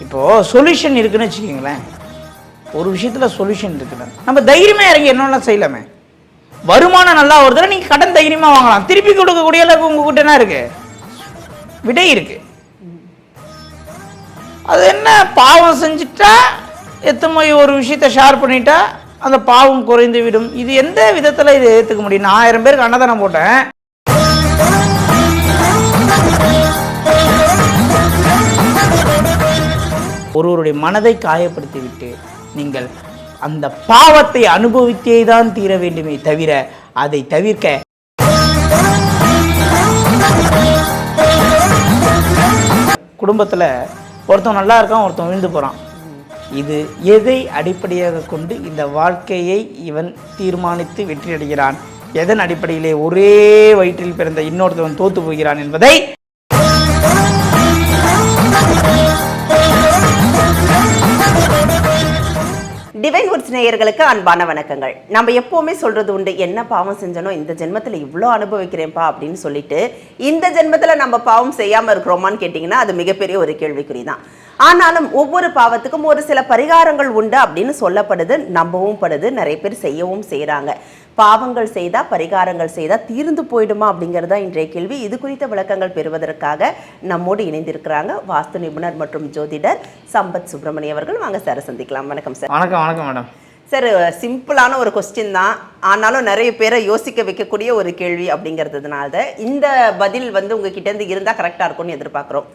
இப்போது சொல்யூஷன் இருக்குன்னு வச்சுக்கிங்களேன். ஒரு விஷயத்தில் சொல்யூஷன் இருக்குன்னு. நம்ம தைரியமாக இறங்கி என்னெல்லாம் செய்யலாமே? வருமானம் நல்லா வருதுன்னா நீங்கள் கடன் தைரியமாக வாங்கலாம். திருப்பி கொடுக்கக்கூடிய அளவுக்கு உங்ககிட்ட என்ன இருக்கு? விடை இருக்கு. அது என்ன? பாவம் செஞ்சுட்டா எத்தனை ஒரு விஷயத்த ஷேர் பண்ணிட்டா அந்த பாவம் குறைந்து விடும். இது எந்த விதத்தில் இதை ஏற்றுக்க முடியும்? நான் ஆயிரம் பேருக்கு அன்னதானம் போட்டேன். ஒருவருடைய மனதை காயப்படுத்தி விட்டு நீங்கள் அந்த பாவத்தை அனுபவித்தே தான் தீர வேண்டுமே தவிர அதை தவிர்க்க குடும்பத்தில் ஒருத்தன் நல்லா இருக்கான் ஒருத்தன் விழுந்து போகிறான் இது எதை அடிப்படையாக கொண்டு இந்த வாழ்க்கையை இவன் தீர்மானித்து வெற்றி அடைகிறான் எதன் அடிப்படையிலே ஒரே வயிற்றில் பிறந்த இன்னொருத்தவன் தோத்து போகிறான் என்பதை டிவைன் வுட்ஸ் நேயர்களுக்கு அன்பான வணக்கங்கள். நம்ம எப்பவுமே சொல்றது உண்டு என்ன பாவம் செஞ்சனோ இந்த ஜென்மத்தில் இவ்வளோ அனுபவிக்கிறேன்ப்பா அப்படின்னு சொல்லிட்டு இந்த ஜென்மத்தில் நம்ம பாவம் செய்யாமல் இருக்கிறோமான்னு கேட்டிங்கன்னா அது மிகப்பெரிய ஒரு கேள்விக்குறி தான் ஆனாலும் ஒவ்வொரு பாவத்துக்கும் ஒரு சில பரிகாரங்கள் உண்டு அப்படின்னு சொல்லப்படுது நம்பவும் படுது நிறைய பேர் செய்யவும் செய்கிறாங்க பாவங்கள் செய்தா பரிகாரங்கள் செய்தா தீர்ந்து போயிடுமா அப்படிங்கிறதா இன்றைய கேள்வி. இது குறித்த விளக்கங்கள் பெறுவதற்காக நம்மோடு இணைந்திருக்கிறாங்க வாஸ்து நிபுணர் மற்றும் ஜோதிடர் சம்பத் சுப்பிரமணிய அவர்கள். வாங்க சார் சந்திக்கலாம். வணக்கம் சார் வணக்கம் வணக்கம் மேடம் சார் சிம்பிளான ஒரு கொஸ்டின் தான். ஆனாலும் நிறைய பேரை யோசிக்க வைக்கக்கூடிய ஒரு கேள்வி அப்படிங்கிறதுனால தான் இந்த பதில் வந்து உங்ககிட்ட இருந்து இருந்தால் கரெக்டாக இருக்கும்னு எதிர்பார்க்குறோம்.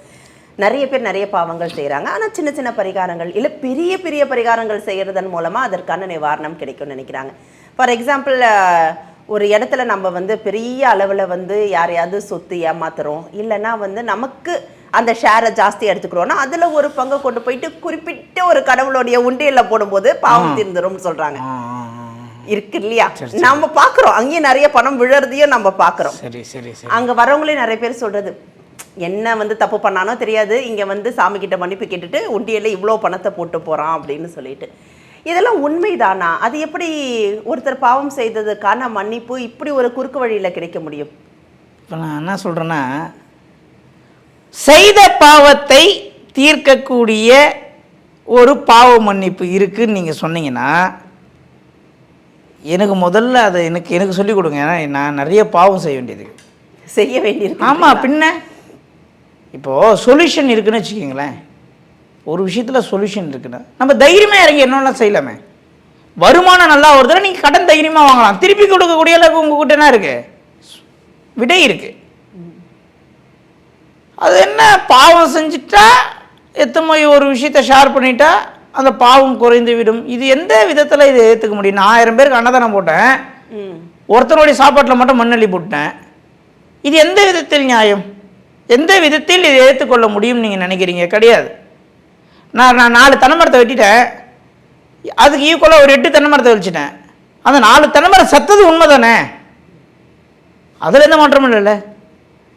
நிறைய பேர் நிறைய பாவங்கள் செய்கிறாங்க ஆனால் சின்ன சின்ன பரிகாரங்கள் இல்லை பெரிய பெரிய பரிகாரங்கள் செய்கிறதன் மூலமாக அதற்கான நிவாரணம் கிடைக்கும்னு நினைக்கிறாங்க. ஃபார் எக்ஸாம்பிள் ஒரு இடத்துல நம்ம வந்து பெரிய அளவில் வந்து யாரையாவது சொத்து ஏமாத்துறோம். இல்லைன்னா வந்து நமக்கு அந்த ஷேரை ஜாஸ்தி எடுத்துக்கிறோம்னா அதில் ஒரு பங்கை கொண்டு போயிட்டு குறிப்பிட்ட ஒரு கடவுளுடைய உண்டியலில் போடும்போது பாவம் தீர்ந்துரும்னு சொல்கிறாங்க. இருக்கு இல்லையா? நம்ம பார்க்குறோம் அங்கேயும் நிறைய பணம் விழுறதையும் நம்ம பார்க்குறோம் சரி சரி அங்க வரவங்களே நிறைய பேர் சொல்றது என்ன வந்து தப்பு பண்ணானோ தெரியாது. இங்க வந்து சாமி கிட்ட மன்னிப்பு கேட்டுட்டு உண்டியல்ல இவ்வளோ பணத்தை போட்டு போறான். அப்படின்னு சொல்லிட்டு. இதெல்லாம் உண்மைதானா? அது எப்படி ஒருத்தர் பாவம் செய்ததுக்கான மன்னிப்பு இப்படி ஒரு குறுக்கு வழியில கிடைக்க முடியும்? இப்போ நான் என்ன சொல்கிறேன்னா செய்த பாவத்தை தீர்க்கக்கூடிய ஒரு பாவ மன்னிப்பு இருக்குன்னு நீங்கள் சொன்னீங்கன்னா எனக்கு முதல்ல அதை எனக்கு எனக்கு சொல்லிக் கொடுங்க. ஏன்னா நான் நிறைய பாவம் செய்ய வேண்டியது செய்ய வேண்டியிருக்கு ஆமாம் பின்ன? இப்போது சொல்யூஷன் இருக்குன்னு வச்சுக்கிங்களேன். ஒரு விஷயத்தில் சொல்யூஷன் இருக்குன்னா. நம்ம தைரியமாக இறங்கி என்னெல்லாம் செய்யலாமே? வருமானம் நல்லா வருதுன்னா நீங்கள் கடன் தைரியமாக வாங்கலாம். திருப்பி கொடுக்கக்கூடிய அளவுக்கு உங்ககிட்ட என்ன இருக்கு? விடை இருக்கு. அது என்ன? பாவம் செஞ்சுட்டா எத்தனை ஒரு விஷயத்தை ஷேர் பண்ணிட்டா அந்த பாவம் குறைந்து விடும். இது எந்த விதத்தில் இதை ஏற்றுக்க முடியும்? நான் ஆயிரம் பேருக்கு அன்னதானம் போட்டேன். ம். ஒருத்தருடைய சாப்பாட்டில் மட்டும் மண்ணள்ளி போட்டேன். இது எந்த விதத்தில் நியாயம்? எந்த விதத்தில் இதை ஏற்றுக்கொள்ள முடியும்னு நீங்கள் நினைக்கிறீங்க? கிடையாது. நான் நான் நாலு தென்னைமரத்தை வெட்டிட்டேன். அதுக்கு ஈக்குவலாக ஒரு எட்டு தென்னைமரத்தை வச்சுட்டேன் அந்த நாலு தென்னைமரம் செத்தது உண்மை தானே அதில் எந்த மாற்றமும் இல்லைல்ல.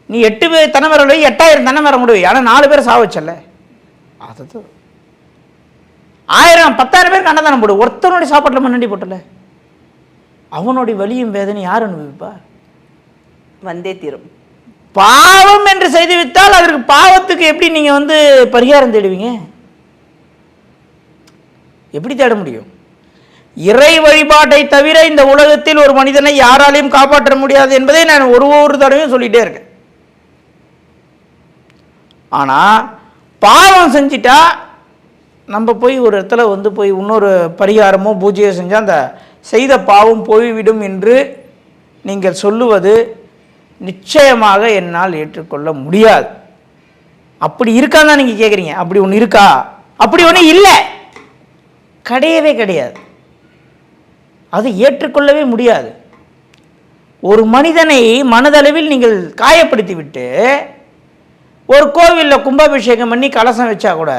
நீ எட்டு பேர் தென்னைமரம் எட்டாயிரம் தென்னைமரம் முடிவு ஆனால் நாலு பேர் சாவ வச்சல அது ஆயிரம் பத்தாயிரம் பேருக்கு அன்னதானம் போடு. ஒருத்தனுடைய சாப்பாட்டில் மண்ணண்டி போட்டல அவனுடைய வலியும் வேதனை யார் அனுபவிப்பா? வந்தே தீரும். பாவம் என்று செய்து விட்டால் அதற்கு பாவத்துக்கு எப்படி நீங்கள் வந்து பரிகாரம் தேடுவீங்க? எப்படி தேட முடியும்? இறை வழிபாட்டை தவிர இந்த உலகத்தில் ஒரு மனிதனை யாராலையும் காப்பாற்ற முடியாது என்பதை நான் ஒரு ஒரு தடவையும் சொல்லிட்டே இருக்கேன். ஆனால் பாவம் செஞ்சிட்டா நம்ம போய் ஒரு இடத்துல வந்து போய் இன்னொரு பரிகாரமோ பூஜையோ செஞ்சால் அந்த செய்த பாவம் போய்விடும் என்று நீங்கள் சொல்லுவது நிச்சயமாக என்னால் ஏற்றுக்கொள்ள முடியாது. அப்படி இருக்கான்னு தான் நீங்கள் கேட்குறீங்க அப்படி ஒன்று இருக்கா? அப்படி ஒன்று இல்லை. கிடையவே கிடையாது. அது ஏற்றுக்கொள்ளவே முடியாது. ஒரு மனிதனை மனதளவில் நீங்கள் காயப்படுத்தி விட்டு ஒரு கோவிலில் கும்பாபிஷேகம் பண்ணி கலசம் வச்சா கூட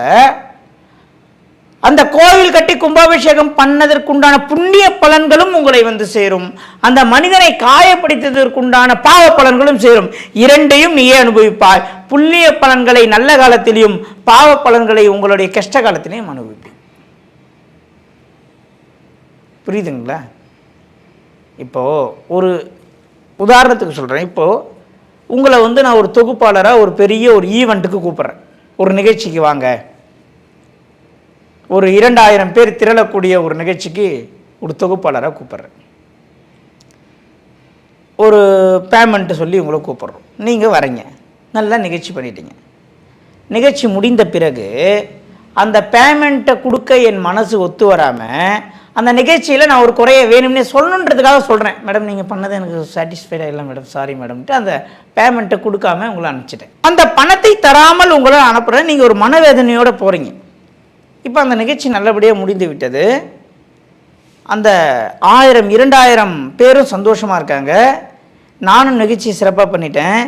அந்த கோவில் கட்டி கும்பாபிஷேகம் பண்ணதற்குண்டான புண்ணிய பலன்களும் உங்களை வந்து சேரும். அந்த மனிதனை காயப்படுத்ததற்குண்டான பாவ பலன்களும் சேரும். இரண்டையும் நீயே அனுபவிப்பாய். புண்ணிய பலன்களை நல்ல காலத்திலையும் பாவ பலன்களை உங்களுடைய கஷ்ட காலத்திலையும் அனுபவிப்பாய் புரியுதுங்களா? இப்போது ஒரு உதாரணத்துக்கு சொல்கிறேன் இப்போது உங்களை வந்து நான் ஒரு தொகுப்பாளராக ஒரு பெரிய ஒரு ஈவெண்ட்டுக்கு கூப்பிட்றேன். ஒரு நிகழ்ச்சிக்கு வாங்க. ஒரு இரண்டாயிரம் பேர் திரளக்கூடிய ஒரு நிகழ்ச்சிக்கு ஒரு தொகுப்பாளராக கூப்பிட்றேன். ஒரு பேமெண்ட்டு சொல்லி உங்களை கூப்பிட்றோம். நீங்கள் வரீங்க. நல்லா நிகழ்ச்சி பண்ணிட்டீங்க. நிகழ்ச்சி முடிந்த பிறகு அந்த பேமெண்ட்டை கொடுக்க என் மனசு ஒத்து வராமல் அந்த நிகழ்ச்சியில் நான் ஒரு குறைய வேணும்னே சொல்லணுன்றதுக்காக சொல்கிறேன் மேடம் நீங்கள் பண்ணது எனக்கு சாட்டிஸ்ஃபைடாக இல்லை மேடம். சாரி மேடம்ட்டு அந்த பேமெண்ட்டை கொடுக்காம உங்களை அனுப்பிச்சிட்டேன். அந்த பணத்தை தராமல் உங்களை அனுப்புகிறேன் நீங்கள் ஒரு மனவேதனையோடு போகிறீங்க இப்போ அந்த நிகழ்ச்சி நல்லபடியாக முடிந்து விட்டது. அந்த ஆயிரம் இரண்டாயிரம் பேரும் சந்தோஷமாக இருக்காங்க. நானும் நிகழ்ச்சி சிறப்பாக பண்ணிட்டேன்.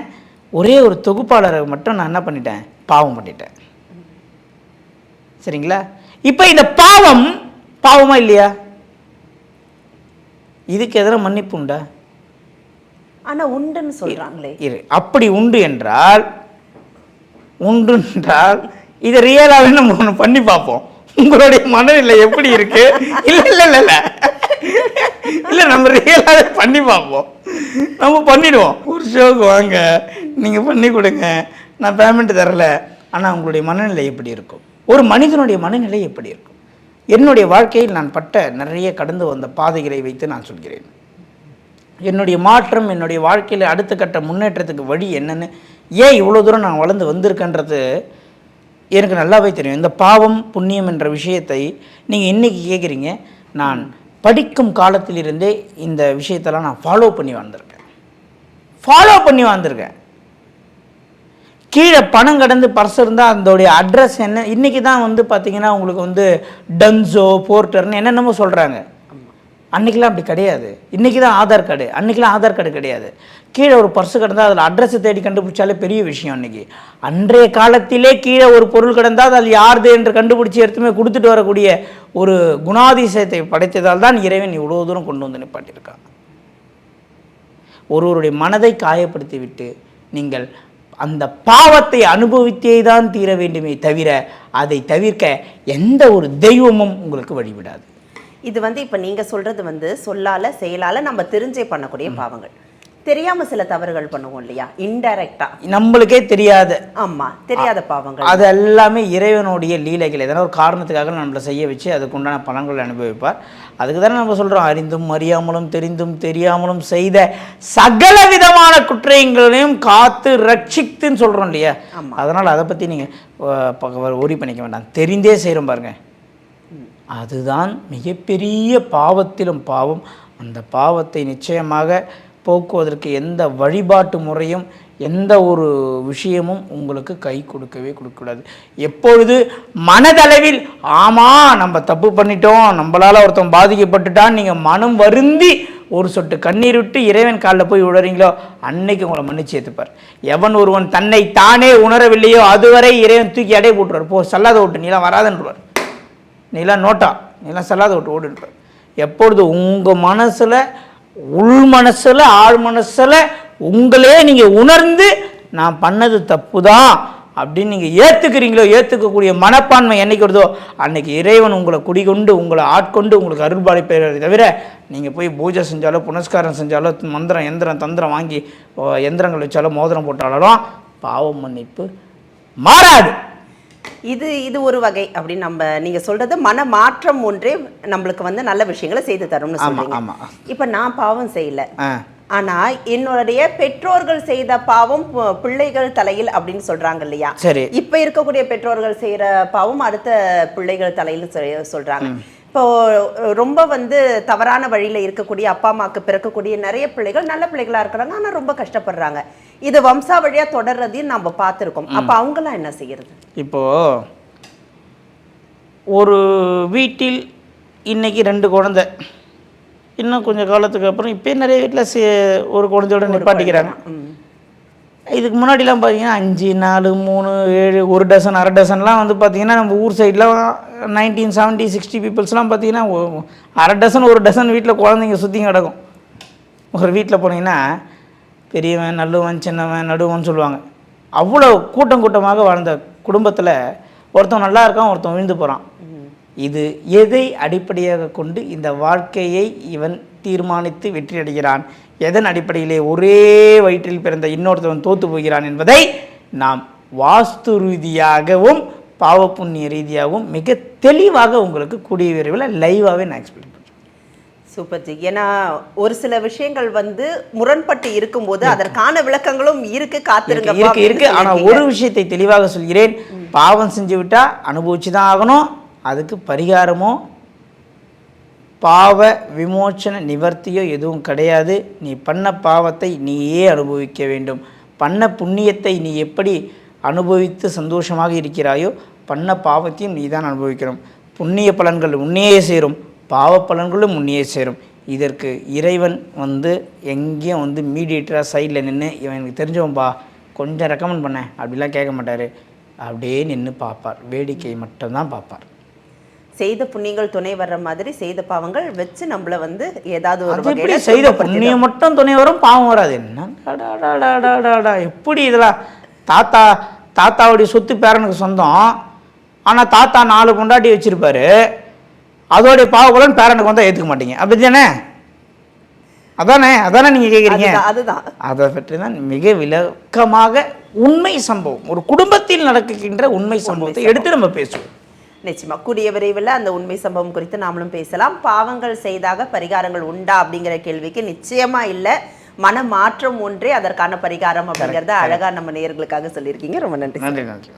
ஒரே ஒரு தொகுப்பாளரை மட்டும் நான் என்ன பண்ணிட்டேன்? பாவம் பண்ணிட்டேன். சரிங்களா? இப்போ இந்த பாவம் பாவமா இல்லையா? இதுக்கு எதனா மன்னிப்பு உண்டா? ஆனா உண்டுன்னு சொல்றாங்களே. இரு அப்படி உண்டு என்றால் உண்டு என்றால் இதை ரியலாகவே நம்ம ஒன்று பண்ணி பார்ப்போம். உங்களுடைய மனநிலை எப்படி இருக்கு? இல்ல இல்ல இல்ல இல்ல. இல்ல நம்ம ரியலாகவே பண்ணி பார்ப்போம். நம்ம பண்ணிடுவோம். ஒரு ஷோக்கு வாங்க. நீங்க பண்ணி கொடுங்க. நான் பேமெண்ட் தரல. ஆனா உங்களுடைய மனநிலை எப்படி இருக்கும்? ஒரு மனிதனுடைய மனநிலை எப்படி இருக்கும்? என்னுடைய வாழ்க்கையில் நான் பட்ட நிறைய கடந்து வந்த பாதைகளை வைத்து நான் சொல்கிறேன். என்னுடைய மாற்றம் என்னுடைய வாழ்க்கையில் அடுத்த கட்ட முன்னேற்றத்துக்கு வழி என்னென்னு ஏன் இவ்வளோ தூரம் நான் வளர்ந்து வந்திருக்கேன்றது எனக்கு நல்லாவே தெரியும். இந்த பாவம் புண்ணியம் என்ற விஷயத்தை நீங்கள் இன்றைக்கி கேட்குறீங்க நான் படிக்கும் காலத்திலிருந்தே இந்த விஷயத்தெல்லாம் நான் ஃபாலோ பண்ணி வந்திருக்கேன் ஃபாலோ பண்ணி வந்திருக்கேன் கீழே பணம் கடந்து பர்ஸ் இருந்தால் அதோடைய அட்ரஸ் என்ன? இன்றைக்கி தான் வந்து பார்த்தீங்கன்னா உங்களுக்கு வந்து டன்ஸோ போர்ட்டர்னு என்னென்னமோ சொல்கிறாங்க அன்றைக்கெலாம் அப்படி கிடையாது. இன்றைக்கி தான் ஆதார் கார்டு. அன்றைக்கெலாம் ஆதார் கார்டு கிடையாது. கீழே ஒரு பர்ஸ் கிடந்தால் அதில் அட்ரஸை தேடி கண்டுபிடிச்சாலே பெரிய விஷயம் அன்றைக்கி அன்றைய காலத்திலே கீழே ஒரு பொருள் கிடந்தால் அது யாருது என்று கண்டுபிடிச்சி எடுத்துமே கொடுத்துட்டு வரக்கூடிய ஒரு குணாதிசயத்தை படைத்ததால் தான் இறைவன் இவ்வளோ தூரம் கொண்டு வந்து நிப்பாட்டியிருக்கான். ஒருவருடைய மனதை காயப்படுத்தி விட்டு நீங்கள் அந்த பாவத்தை அனுபவித்தே தான் தீர வேண்டுமே தவிர அதை தவிர்க்க எந்த ஒரு தெய்வமும் உங்களுக்கு வழிவிடாது. இது வந்து இப்ப நீங்க சொல்றது வந்து சொல்லால செயலால நம்ம தெரிஞ்சே பண்ணக்கூடிய பாவங்கள். தெரியாம சில தவறுகள் பண்ணுவோம் இல்லையா? இன்டைரக்டா நம்மளுக்கே தெரியாத. ஆமா தெரியாத பாவங்கள். அது எல்லாமே இறைவனுடைய லீலைகள். எதனா ஒரு காரணத்துக்காக நம்மளை செய்ய வச்சு அதுக்கு உண்டான பலன்களை அனுபவிப்பார். அதுக்கு தானே நம்ம சொல்கிறோம் அறிந்தும் அறியாமலும் தெரிந்தும் தெரியாமலும் செய்த சகல விதமான குற்றங்களையும் காத்து ரட்சித்துன்னு சொல்கிறோம் இல்லையா. அதனால் அதை பற்றி நீங்கள் ஒரி பண்ணிக்க வேண்டாம். தெரிந்தே செய்கிறோம் பாருங்க. அதுதான் மிகப்பெரிய பாவத்திலும் பாவம். அந்த பாவத்தை நிச்சயமாக போக்குவதற்கு எந்த வழிபாட்டு முறையும் எந்த ஒரு விஷயமும் உங்களுக்கு கை கொடுக்கவே கொடுக்கக்கூடாது. எப்பொழுது மனதளவில் ஆமாம் நம்ம தப்பு பண்ணிட்டோம் நம்மளால் ஒருத்தன் பாதிக்கப்பட்டுட்டான் நீங்கள் மனம் வருந்தி ஒரு சொட்டு கண்ணீர் விட்டு இறைவன் காலில் போய் விடுறீங்களோ அன்னைக்கு உங்களை மன்னிச்சு ஏற்றுப்பார் எவன் ஒருவன் தன்னை தானே உணரவில்லையோ அதுவரை இறைவன் தூக்கி அடை போட்டுருவார். போ சல்லாத ஓட்டு நீலாம் வராதன்றுவார் நீலாம் நோட்டா நீலாம் செல்லாத ஓட்டு ஓடுன்றார் எப்பொழுது உங்கள் மனசில் உள் மனசில் ஆழ் மனசில் உங்களே நீங்கள் உணர்ந்து நான் பண்ணது தப்பு தான் அப்படின்னு நீங்கள் ஏற்றுக்கிறீங்களோ ஏற்றுக்கக்கூடிய மனப்பான்மை என்னைக்கு வருதோ அன்னைக்கு இறைவன் உங்களை குடிகொண்டு உங்களை ஆட்கொண்டு உங்களுக்கு அருள்பாலிப்பதை தவிர நீங்கள் போய் பூஜை செஞ்சாலோ புனஸ்காரம் செஞ்சாலோ மந்திரம் எந்திரம் தந்திரம் வாங்கி எந்திரங்கள் வச்சாலோ மோதிரம் போட்டாலும் பாவம் மன்னிப்பு மாறாது. இது இது ஒரு வகை அப்படின்னு நம்ம நீங்க சொல்றது மன மாற்றம் ஒன்றே நம்மளுக்கு வந்து நல்ல விஷயங்களை செய்து தரும்னு ஆமாம் இப்ப நான் பாவம் செய்யல. ஆனா என்னுடைய பெற்றோர்கள் செய்த பாவம் பிள்ளைகள் தலையில் அப்படின்னு சொல்றாங்க இல்லையா? சரி. இப்ப இருக்கக்கூடிய பெற்றோர்கள் செய்யற பாவம் அடுத்த பிள்ளைகள் தலையில் சொல்றாங்க. இப்போ ரொம்ப வந்து தவறான வழியில இருக்கக்கூடிய அப்பா அம்மாக்கு பிறக்கக்கூடிய நிறைய பிள்ளைகள் நல்ல பிள்ளைகளா இருக்கிறாங்க. ஆனா ரொம்ப கஷ்டப்படுறாங்க. இது வம்சா வழியா தொடர்றதையும் நம்ம பார்த்திருக்கோம். அப்ப அவங்களாம் என்ன செய்யறது? இப்போது ஒரு வீட்டில் இன்னைக்கு ரெண்டு குழந்தை. இன்னும் கொஞ்சம் காலத்துக்கு அப்புறம் இப்போயே நிறைய வீட்டில் ஒரு குழந்தையோட நிப்பாட்டிக்கிறாங்க. இதுக்கு முன்னாடிலாம் பார்த்தீங்கன்னா அஞ்சு நாலு மூணு ஏழு ஒரு டசன் அரை டசன்லாம் வந்து பார்த்தீங்கன்னா நம்ம ஊர் சைட்லாம் நைன்டீன் செவன்ட்டி சிக்ஸ்டி பீப்புள்ஸ்லாம் பார்த்தீங்கன்னா அரை டசன் ஒரு டசன் வீட்டில் குழந்தைங்க சுற்றி கிடக்கும். ஒரு வீட்டில் போனீங்கன்னா பெரியவன் நல்லவன் சின்னவன் நடுவன் சொல்லுவாங்க. அவ்வளோ கூட்டம் கூட்டமாக வாழ்ந்த குடும்பத்தில் ஒருத்தன் நல்லா இருக்கான் ஒருத்தன் விழுந்து போகிறான் இது எதை அடிப்படையாக கொண்டு இந்த வாழ்க்கையை இவன் தீர்மானித்து வெற்றி அடைகிறான் எதன் அடிப்படையிலே ஒரே வயிற்றில் பிறந்த இன்னொருத்தவன் தோத்து போகிறான் என்பதை நாம் வாஸ்து ரீதியாகவும் பாவ புண்ணிய ரீதியாகவும் மிக தெளிவாக உங்களுக்கு கூடிய விரைவில் லைவாகவே நான் எக்ஸ்பிளைன் சூப்பர் ஜி ஏன்னா ஒரு சில விஷயங்கள் வந்து முரண்பட்டு இருக்கும்போது அதற்கான விளக்கங்களும் இருக்கு காத்திருங்க இருக்கு இருக்கு ஆனால் ஒரு விஷயத்தை தெளிவாக சொல்கிறேன். பாவம் செஞ்சு விட்டா அனுபவிச்சு தான் ஆகணும். அதுக்கு பரிகாரமோ பாவ விமோச்சன நிவர்த்தியோ எதுவும் கிடையாது. நீ பண்ண பாவத்தை நீயே அனுபவிக்க வேண்டும். பண்ண புண்ணியத்தை நீ எப்படி அனுபவித்து சந்தோஷமாக இருக்கிறாயோ பண்ண பாவத்தையும் நீ தான் அனுபவிக்கணும். புண்ணிய பலன்கள் உன்னையே சேரும். பாவ பலன்களும் உன்னையே சேரும். இதற்கு இறைவன் வந்து எங்கேயும் வந்து மீடியேட்டராக சைடில் நின்று இவன் எனக்கு தெரிஞ்சவன்பா கொஞ்சம் ரெக்கமெண்ட் பண்ணேன் அப்படிலாம் கேட்க மாட்டார். அப்படியே நின்று பார்ப்பார். வேடிக்கை மட்டும்தான் பார்ப்பார். செய்த புண்ணியங்கள் துணை வர்ற மாதிரி செய்த பாவங்கள் வச்சு நம்மள வந்து ஏதாவது ஒரு எப்படி செய்த புண்ணியம் மட்டும் துணை வரும் பாவம் வராது. என்ன. எப்படி இதெல்லாம்? தாத்தா தாத்தாவுடைய சொத்து பேரனுக்கு சொந்தம். ஆனால் தாத்தா நாலு கொண்டாட்டி வச்சிருப்பாரு. அதோடைய பாவபலன் பேரனுக்கு வந்தால் ஏற்றுக்க மாட்டீங்க. அப்படி தானே அதானே? அதானே நீங்கள் கேட்குறீங்க அதுதான், அதுதான். அதை பற்றி தான் மிக விளக்கமாக உண்மை சம்பவம். ஒரு குடும்பத்தில் நடக்கின்ற உண்மை சம்பவத்தை எடுத்து நம்ம பேசுவோம். நிச்சயமா. கூடிய விரைவில் அந்த உண்மை சம்பவம் குறித்து நாமளும் பேசலாம். பாவங்கள் செய்தாக பரிகாரங்கள் உண்டா அப்படிங்கிற கேள்விக்கு நிச்சயமா இல்ல. மன மாற்றம் ஒன்றே அதற்கான பரிகாரம் அப்படிங்கறத அழகா நம்ம நேயர்களுக்காக சொல்லியிருக்கீங்க. ரொம்ப நன்றி நன்றி நன்றி